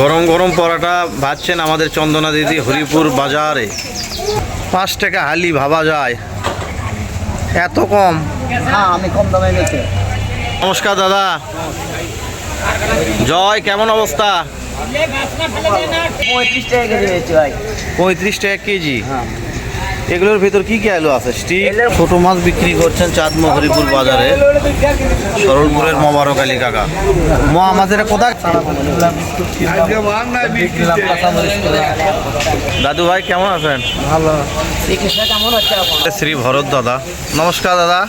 গরম গরম পরাটা ভাজছেন আমাদের চন্দনা দিদি হরিপুর বাজারে। পাঁচ টাকা হালি ভাবা যায়। এত কম। হ্যাঁ আমি কম দামে নমস্কার দাদা। জয় কেমন অবস্থা? পঁয়ত্রিশ টাকা কেজি পঁয়ত্রিশ টাকা কেজি। হ্যাঁ। এগুলোর ভিতর কি কি আলু আছে? স্টিক ছোট মাছ বিক্রি করছেন চাঁদমো হরিপুর বাজারে। সরলপুরের মোবারক আলী কাকা। মা আমাদের কোথায়? দাদু ভাই কেমন আছেন? ভালো শ্রী ভরত দাদা। নমস্কার দাদা।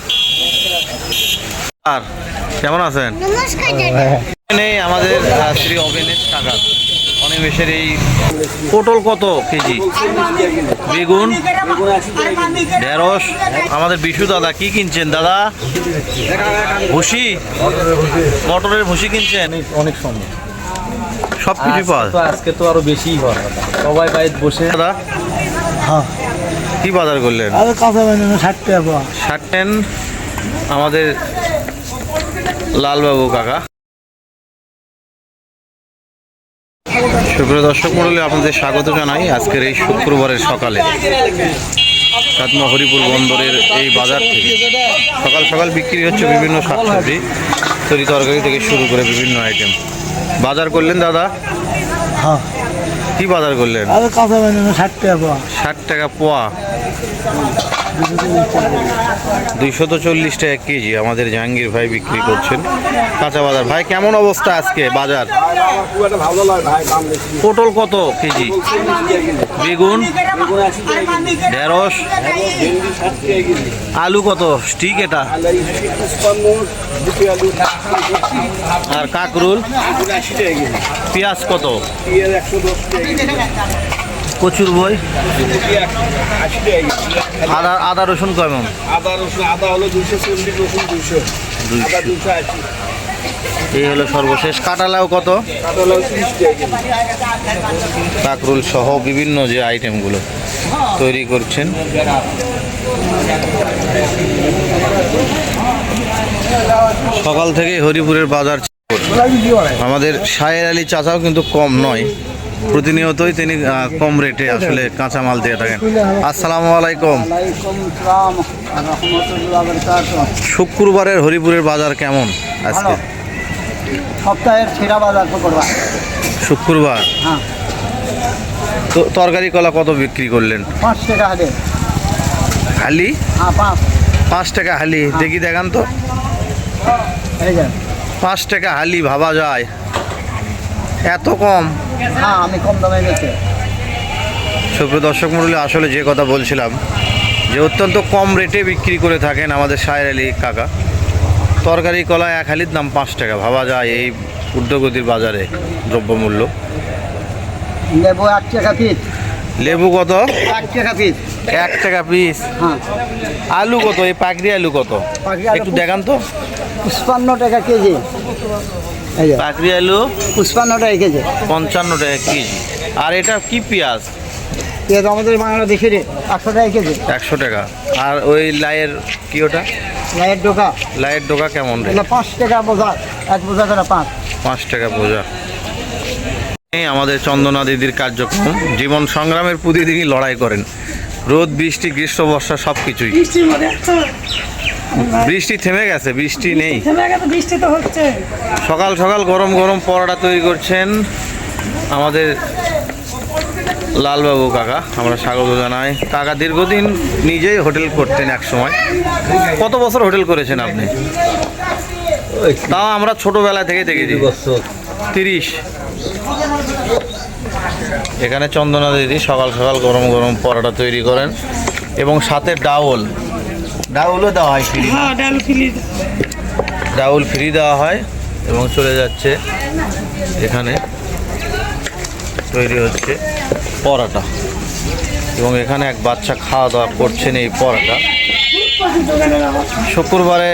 আর কেমন আছেন? আমাদের শ্রী অবিনেশ কাকা। অনিমেষের এই পটল কত কেজি? বেগুন? ঢেঁড়স? আমাদের বিশু দাদা কি কিনছেন দাদা? ভুসি? মটরের ভুসি কিনছেন? অনেক সুন্দর। সব কিছু পাওয়া আজকে তো আরও বেশিই হয়। সবাই বাইরে বসে। দাদা? হ্যাঁ। কি বাজার করলেন? কাঁচা ষাট টাকা। ষাট টেন। আমাদের লালবাবু কাকা। সুপ্রিয় দর্শক মন্ডলী আপনাদের স্বাগত জানাই আজকের এই শুক্রবারের সকালে। চাঁদমা হরিপুর বন্দরের এই বাজার থেকে। সকাল সকাল বিক্রি হচ্ছে বিভিন্ন শাকসবজি তরি তরকারি থেকে শুরু করে বিভিন্ন আইটেম বাজার করলেন দাদা? হ্যাঁ। কি বাজার করলেন? ষাট টাকা ষাট টাকা পোয়া। দুইশত চল্লিশ টাকা কেজি আমাদের জাহাঙ্গীর ভাই বিক্রি করছেন কাঁচা বাজার। ভাই, কেমন অবস্থা আজকে বাজার? পটল কত কেজি? বেগুন, ঢেঁড়স, আলু কত? স্টিক এটা? আর কাকরুল? পেঁয়াজ কত? কচুর বই। আদা আদা রসুন কেমন? আদা রসুন আদা হলো দুশো চল্লিশ রসুন দুশো দুশো আশি এই হলো সর্বশেষ। কাটালাও কত? কাকরুল সহ বিভিন্ন যে আইটেমগুলো তৈরি করছেন। সকাল থেকে হরিপুরের বাজার আমাদের সায়ের আলী চাচাও কিন্তু কম নয়। প্রতিনিয়তই তিনি কম রেটে আসলে কাঁচামাল দিয়ে থাকেন। আসসালামু আলাইকুম। শুক্রবারের হরিপুরের বাজার কেমন আজকে? সপ্তাহের সেরা বাজার করবা শুক্রবার? হ্যাঁ। তো তরকারি কলা কত বিক্রি করলেন? পাঁচ টাকা হালি। হ্যাঁ পাঁচ। পাঁচ টাকা হালি। দেখি দেখান তো। পাঁচ টাকা হালি ভাবা যায়। এত কম? হ্যাঁ আমি কম দামে বেচি। সুপ্রিয় দর্শক মন্ডলী আসলে যে কথা বলছিলাম যে অত্যন্ত কম রেটে বিক্রি করে থাকেন আমাদের সায়ের আলী কাকা। তরকারি কলা এক হালির দাম পাঁচ টাকা। ভাবা যায় এই ঊর্ধ্বগতির বাজারে দ্রব্যমূল্য। লেবু আট টাকা পিস লেবু কত? আট টাকা পিস এক টাকা পিস হ্যাঁ। আলু কত? এই পাকড়ি আলু কত? একটু দেখান তো। পুষ্পান্ন টাকা কেজি। পাকড়ি আলু। পুষ্পান্ন টাকা কেজি। পঞ্চান্ন টাকা কেজি। আর এটা কি পেঁয়াজ? পেঁয়াজ আমাদের বাংলাদেশের একশো টাকা কেজি। একশো টাকা। আর ওই লাইয়ের কি ওটা? লাইয়ের ডোকা। লাইয়ের ডোকা কেমন রে? পাঁচ টাকা বোঝা এক বোঝা করে পাঁচ। পাঁচ টাকা বোঝা। এই আমাদের চন্দনা দিদির কার্যক্রম। জীবন সংগ্রামের প্রতিদিনই লড়াই করেন। রোদ বৃষ্টি গ্রীষ্ম বর্ষা সব কিছুই বৃষ্টি থেমে গেছে বৃষ্টি নেই। থেমে গেছে বৃষ্টি তো হচ্ছে। সকাল সকাল গরম গরম পরোটা তৈরি করছেন আমাদের লালবাবু কাকা আমরা স্বাগত জানাই। কাকা দীর্ঘদিন নিজেই হোটেল করতেন এক সময় কত বছর হোটেল করেছেন আপনি? তাও আমরা ছোটবেলা থেকে দেখেছি। তিরিশ। এখানে চন্দনা দিদি সকাল সকাল গরম গরম পরোটা তৈরি করেন এবং সাথে ডাউল। ডাউলও দেওয়া হয় ফ্রি। হ্যাঁ ডাল ফিলি ডাউল ফ্রি দেওয়া হয় এবং চলে যাচ্ছে এখানে। তৈরি হচ্ছে পরাটা। এবং এখানে এক বাচ্চা খাওয়া দাওয়া করছেন এই পরাটা। শুক্রবারে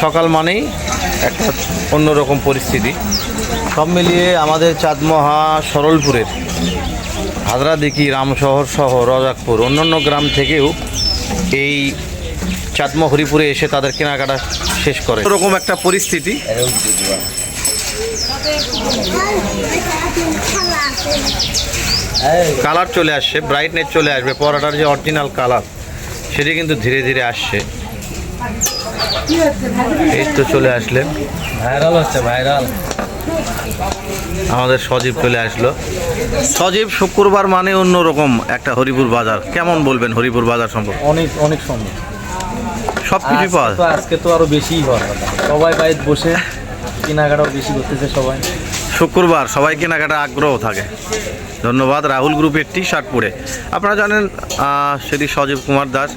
সকাল মানেই একটা অন্যরকম পরিস্থিতি। সব মিলিয়ে আমাদের চাঁদমহা সরলপুরের হাজরাদিকি রামশহর সহ রজাকপুর অন্যান্য গ্রাম থেকেও এই চাঁদমা হরিপুরে এসে তাদের কেনাকাটা শেষ করে। এরকম একটা পরিস্থিতি। কালার চলে আসছে ব্রাইটনেস চলে আসবে পরাটার যে অরিজিনাল কালার সেটি কিন্তু ধীরে ধীরে আসছে। এই তো চলে আসলেন। ভাইরাল হচ্ছে ভাইরাল আমাদের সজীব চলে আসলো। সজীব শুক্রবার মানে অন্যরকম একটা হরিপুর বাজার। কেমন বলবেন হরিপুর বাজার সম্পর্কে? অনেক অনেক সুন্দর। সব পাওয়া তো আজকে তো আরও হওয়ার কথা। সবাই বাড়িতে বসে কেনাকাটাও বেশি করতেছে সবাই। শুক্রবার সবাই কেনাকাটা আগ্রহ থাকে। ধন্যবাদ রাহুল গ্রুপের টি শার্ট পরে। আপনারা জানেন সেটি সজীব কুমার দাস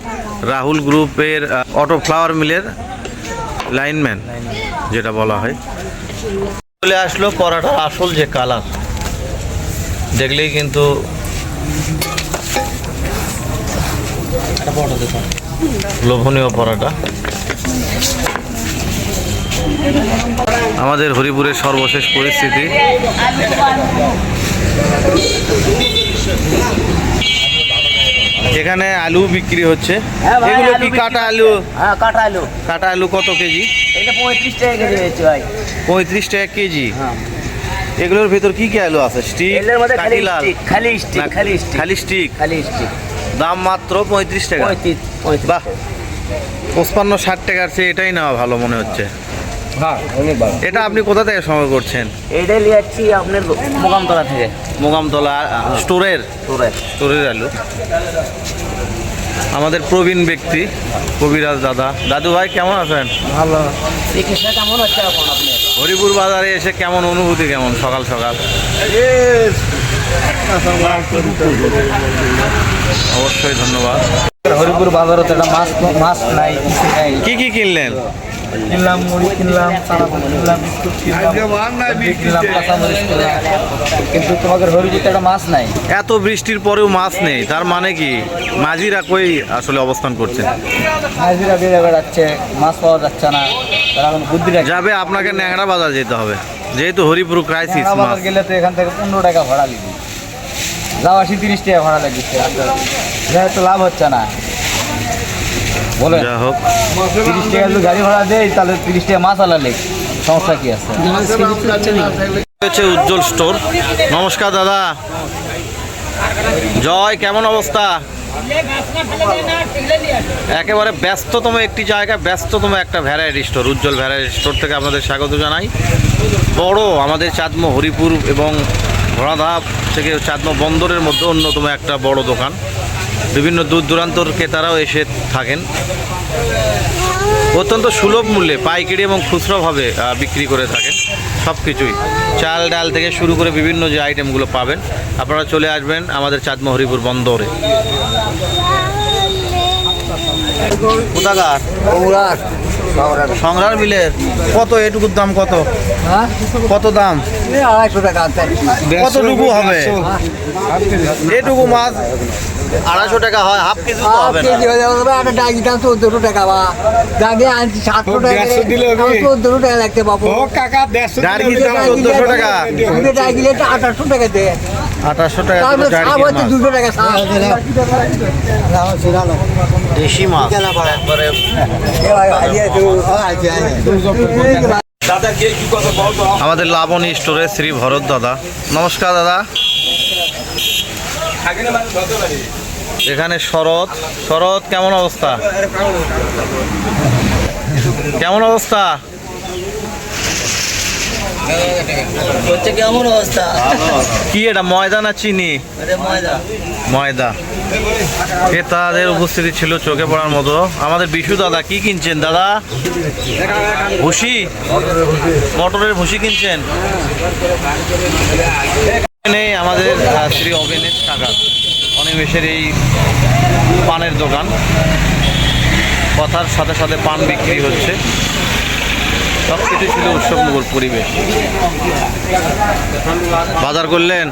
রাহুল গ্রুপের অটো ফ্লাওয়ার মিলের লাইনম্যান যেটা বলা হয়। চলে আসলো পরাটার আসল যে কালার দেখলেই কিন্তু লোভনীয় পরাটা। আমাদের হরিপুরের সর্বশেষ পরিস্থিতি। এখানে আলু বিক্রি হচ্ছে। হ্যাঁ এগুলো কি কাটা আলু? হ্যাঁ কাটা আলু। কাটা আলু কত কেজি? এটা পঁয়ত্রিশ টাকা কেজি হয়েছে ভাই। পঁয়ত্রিশ টাকা কেজি? হ্যাঁ। এগুলোর ভিতর কি কি আলু আছে? স্টিক খালি স্টিক খালি স্টিক খালি স্টিক? খালি স্টিক। দাম মাত্র পঁয়ত্রিশ টাকা। বাহ। পঁচপান্ন ষাট টাকার চেয়ে এটাই নেওয়া ভালো মনে হচ্ছে। হ্যাঁ এটা আপনি কোথা থেকে সংগ্রহ করছেন? এইটাই নিয়ে যাচ্ছি আপনার মোকামতলা থেকে। মোগামতলা স্টোরের? স্টোরের। আলু। আমাদের প্রবীণ ব্যক্তি কবিরাজ দাদা। দাদু ভাই কেমন আছেন? ভালো। কেমন হচ্ছে হরিপুর বাজারে এসে কেমন অনুভূতি কেমন সকাল সকাল? অবশ্যই ধন্যবাদ। হরিপুর বাজারত একটা মাছ মাছ নাই কিছু নাই। কি কি কিনলেন? কিনলাম মুড়ি কিনলাম কিনলাম বিস্কুট কিনলাম কাঁচামরিচ কিনলাম। কিন্তু তোমাদের হরিপুরতে একটা মাছ নাই। এত বৃষ্টির পরেও মাছ নেই তার মানে কি? মাঝিরা কই আসলে অবস্থান করছে? হাজিরা বেড়ে বেড়াচ্ছে মাছ পাওয়া যাচ্ছে না। তারা এখন বুদ্ধি যাবে আপনাকে ন্যাংরা বাজার যেতে হবে। যেহেতু হরিপুর ক্রাইসিস মাছ গেলে তো এখান থেকে পনেরো টাকা ভাড়া লিখি যাও আসি তিরিশ টাকা ভাড়া লাগিচ্ছে যেহেতু লাভ হচ্ছে না। বলে যা হোক। তিরিশ টাকা যদি গাড়ি ভাড়া দেয় তাহলে তিরিশ টাকা মাছ আলা লেখ সমস্যা কি আছে? হচ্ছে উজ্জ্বল স্টোর। নমস্কার দাদা। জয় কেমন অবস্থা? একেবারে ব্যস্ততম একটি জায়গা ব্যস্ততম একটা variety store Ujjwal variety store থেকে আপনাদের স্বাগত জানাই। বড় আমাদের চাঁদমো হরিপুর এবং ঘোড়াধাপ থেকে চাঁদমো বন্দরের মধ্যে অন্যতম একটা বড় দোকান। বিভিন্ন দূর দূরান্তর ক্রেতারাও এসে থাকেন। অত্যন্ত সুলভ মূল্যে পাইকারি এবং খুচরোভাবে বিক্রি করে থাকেন সব কিছুই চাল ডাল থেকে শুরু করে বিভিন্ন যে আইটেমগুলো পাবেন আপনারা চলে আসবেন আমাদের চাঁদমো হরিপুর বন্দরে। কোথাকার? সংগ্রাম মিলের। কত? এটুকুর দাম কত? হ্যাঁ? কত দাম? আড়াইশো টাকা কতটুকু হবে এটুকু মাছ আড়াইশো টাকা হয় হাফ কেজি তো হবে কেজি হয়ে যাবে একটা ডাকি দাম চোদ্দশো টাকা বা ডাকি আনছি সাতশো টাকা দিলে হবে? চোদ্দশো টাকা লাগতে পাবো কাকা দেড়শো দাম চোদ্দশো টাকা ডাকি একটা আঠাশশো টাকা দে আঠাশশো টাকা। দুশো টাকা দেশি মাছ একবারে দাদা কে কি কথা বলতো আমাদের লাবণী স্টোরে শ্রী ভরত দাদা। নমস্কার দাদা। মানে এখানে শরৎ। শরৎ কেমন অবস্থা? কেমন অবস্থা? কেমন অবস্থা? কি এটা ময়দা না চিনি? ময়দা। ময়দা। ক্রেতাদের উপস্থিতি ছিল চোখে পড়ার মতো। আমাদের বিশু দাদা, কি কিনছেন দাদা? ভুসি? মটরের ভুসি কিনছেন? আমাদের শ্রী অবিনেশ টাকা অনিমেষের এই পানের দোকান। কথার সাথে সাথে পান বিক্রি হচ্ছে। সব কিছু ছিল উৎসবমুখর পরিবেশ। বাজার করলেন?